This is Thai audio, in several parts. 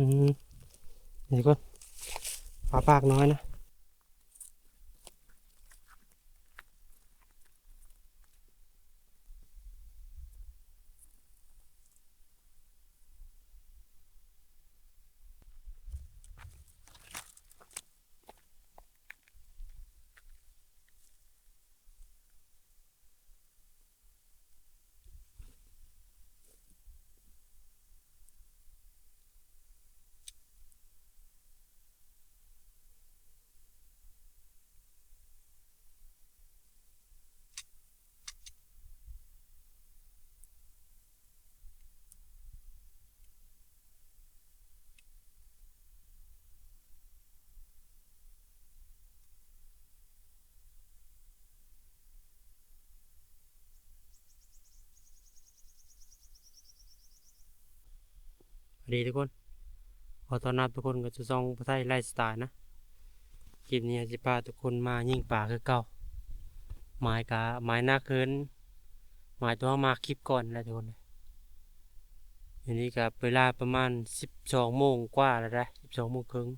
อืมเดี๋ยวก็ปลาปากน้อยนะ ดีทุกคน ขอต้อนรับทุกคนกับจุซองพระไทยไลฟ์สไตล์นะ คลิปนี้จะพาทุกคนมายิ่งป่าคือเก่าหมายกะหมายหน้าเคินหมายตัวมาคลิปก่อนแล้วทุกคนอันนี้กับเวลาประมาณสิบสองโมงกว่าแล้วได้สิบสองโมงครึ่ง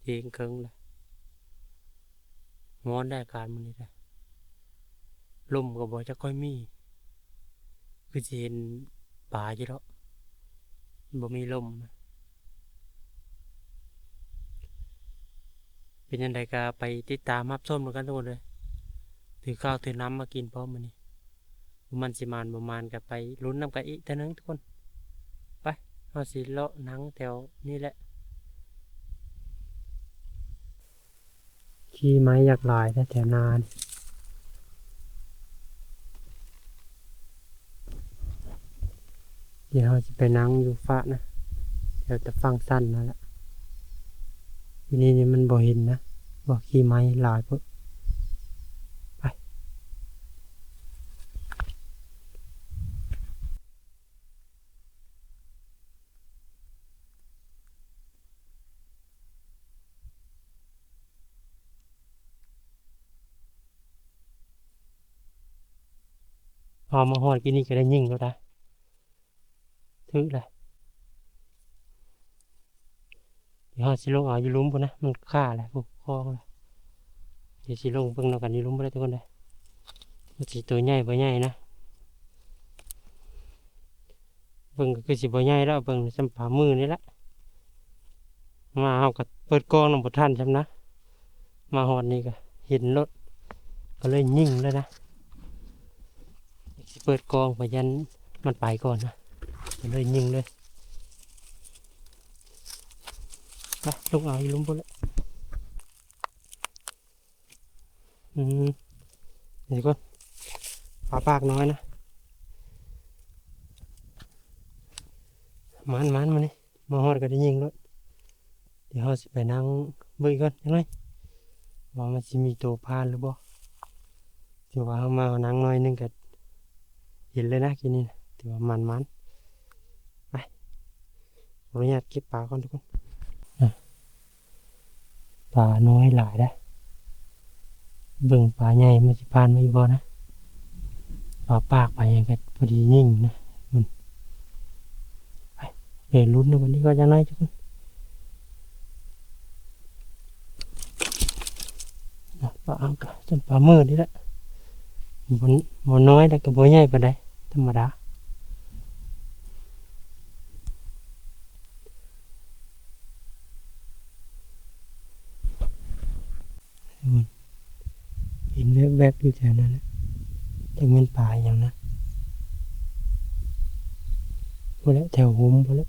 เที่ยงครึ่งแล้วงอนได้การมันนี้ได้ลมก็บอกจะค่อยมี คือเห็นป่าอยู่แล้ว บ่มีลม เป็นยังไงก็ไปติดตามรับชมกันทุกคนเลยถือข้าวถือน้ำมากินพร้อมมันนี่มันสิมานประมาณกับไปลุ้นน้ำกันอีกเท่านึงทุกคน ไปเอาสิเลาะหนังแถวนี่แหละ ขี้ไม้อยากลายแต่แถวนาน เดี๋ยวเราจะไปนั่งอยู่ฟ้านะเดี๋ยวจะฟังสั้นนั่นแหละทีนี้นี่มันบ่เห็นนะบ่ขี้ไม้หลายปุ๊บไปพอมาหอดกินนี่ก็ได้ยิ่งแล้วนะ ถือเลยเดี๋ยวสิลงเอาอยู่ลุ้มพุ่นนะ มันฆ่าแหละพวกคลองเลยเดี๋ยวสิลงเบิ่งนำกันอยู่ลุ้มบ่ได้ทุกคนเลยมันสิตัวใหญ่บ่ใหญ่นะเบิ่งก็คือสิบ่ใหญ่แล้วเบิ่งสัมผามือนี่แหละมาเฮาก็เปิดกล้องนำบ่ทันจำนะ มาฮอดนี่ก็เห็นรถก็เลยยิ่งเลยนะสิเปิดกล้องไปยันมันไปก่อนนะ เลยยิงเลยไปลงเอาลุมพุ่นละอืมเดี๋ยวก่อนปลาปากน้อยนะมันมันมานี่มาฮอดก็ได้ยิงรถเดี๋ยวเราสิไปนั่งเบิ่งก่อนยังไงว่ามันสิมีตัวพานหรือบ่ถือว่าเรามานั่งน้อยนึงก็เห็นเลยนะกินนี่นะถือว่ามันมัน อนุญาตเก็บปลาก่อนทุกคนปลาน้อยหลายได้เบิ่งปลาใหญ่มันสิพานไม่บ่นะปลาปากไปยังก็พอดียิ่งนะมันไปเดี๋ยวลุ้นในวันนี้ก็จะน้อยทุกคนอะปลาอังกะจนปลาเมื่อนี่แหละบนบนน้อยแต่ก็บ่ใหญ่ปานใดธรรมดาเห็น แวบๆอยู่แถวนั้นนะยังเป็นป่าอย่างนะพอแล้วแถวหุมพอแล้ว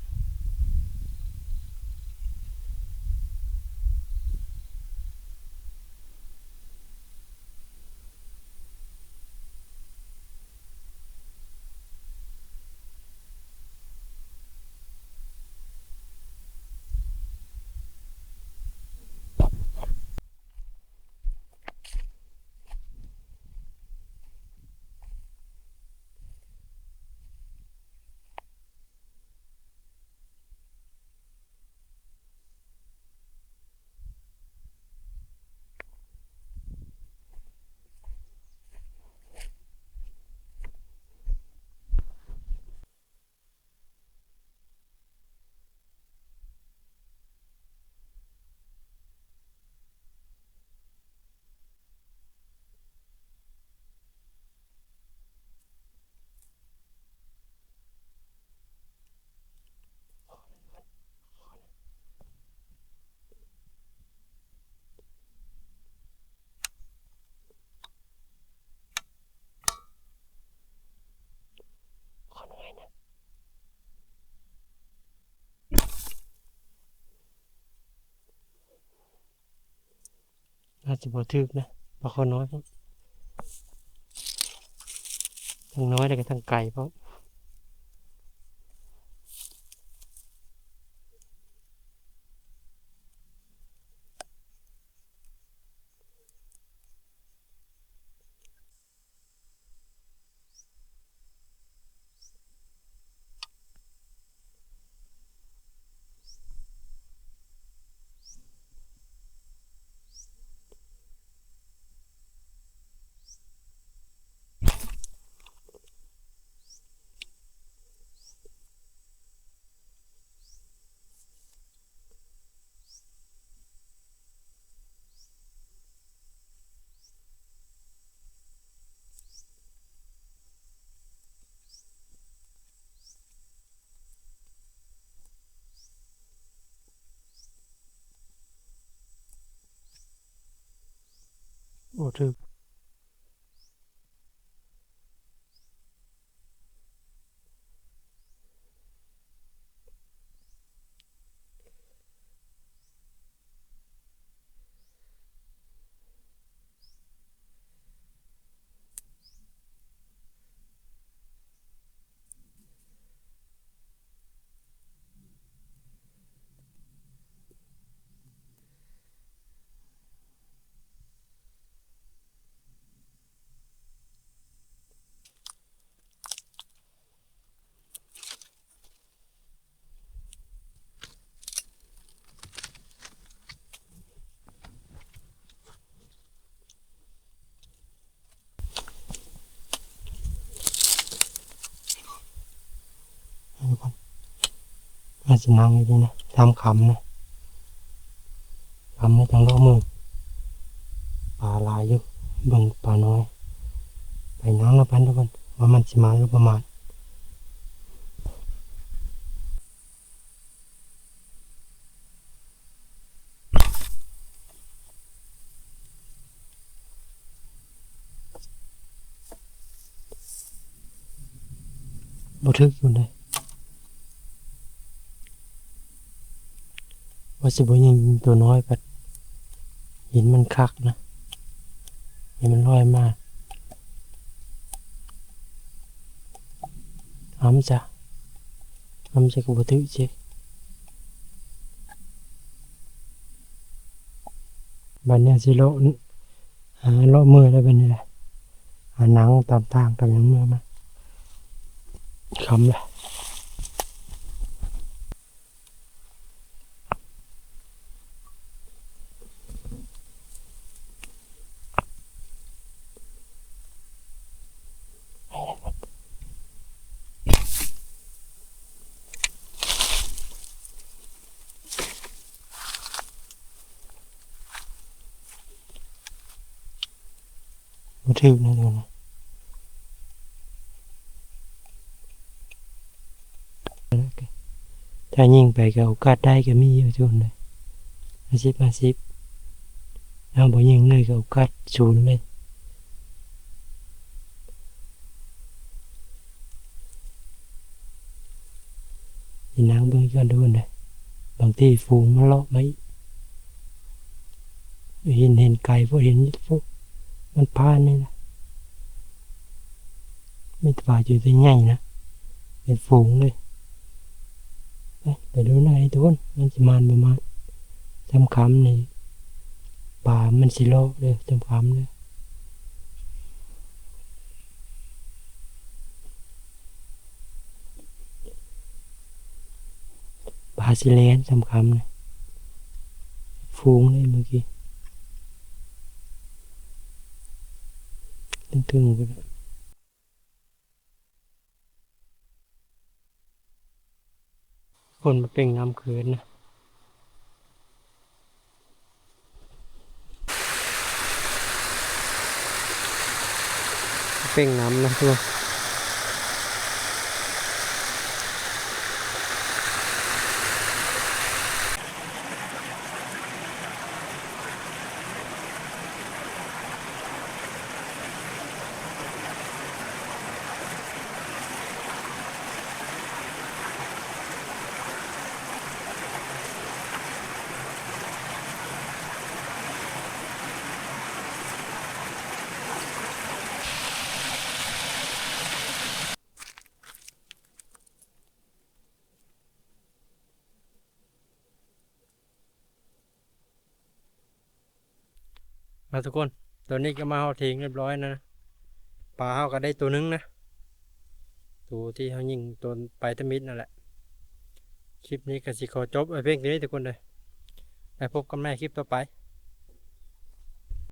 อาจจะบ่ทึกนะปลาคอน้อยพร้อมทั้งน้อยแล้วก็ทั้งไก่เพราะ โอ้ อาจจะนั่งอยู่ดีนะทำคำนะคำไม่ต้องรอมือปลาลายอยู่เบิ่งปลาน้อย ไปนั่งแล้วพันทุกคนว่ามันสิมาหรือประมาณบ่ทึกอยู่เลย ว่าสิบยิงตัวน้อยปัดห็นมันคักนะห็นมันลอยมากอ้ำจ้ะอ้ำจะกบ่ทึกเจ๊บัดเนี้ยสิโลนหาโลมือได้บัดนี้แหละหาหนังตามทางตามยังมือมาคำเลย มาถึกนะทุกคนถ้ายิ่งไปก็โอกาสได้ก็มีอยู่ทุกคนเลยอาสิบอาสิบเอาบ่ยิ่งเลยก็โอกาสศูนย์เลยยินนางเบิ่งกันดูนะบางทีฝูงมันเลาะไหมเห็นเห็นไก่พวกเห็นพวก มันพานนี่นะไม่ตว่าอยู่ที่ใหญ่นะเป็นฝูงเลยไปไปดูหน่อยทุนมันสิมานประมาณจำคำนี่ป่ามันสิโลเลยจำคำเลยป่าสิเลนจำคำเลยฟูงเลยเมื่อกี้ ตึงๆกันเลยคนมาเป็นน้ำเขินนะเป็นน้ำนะทุกคน มาทุกคนตัวนี้ก็มาเฮาทิ้งเรียบร้อยนะปลาเฮาก็ได้ตัวหนึงนะตัวที่เฮายิงตัวไปทมิดนั่นแหละคลิปนี้ก็สิขอจบไว้เพียงนี้ทุกคนเลยไปพบกันใหม่คลิปต่อไป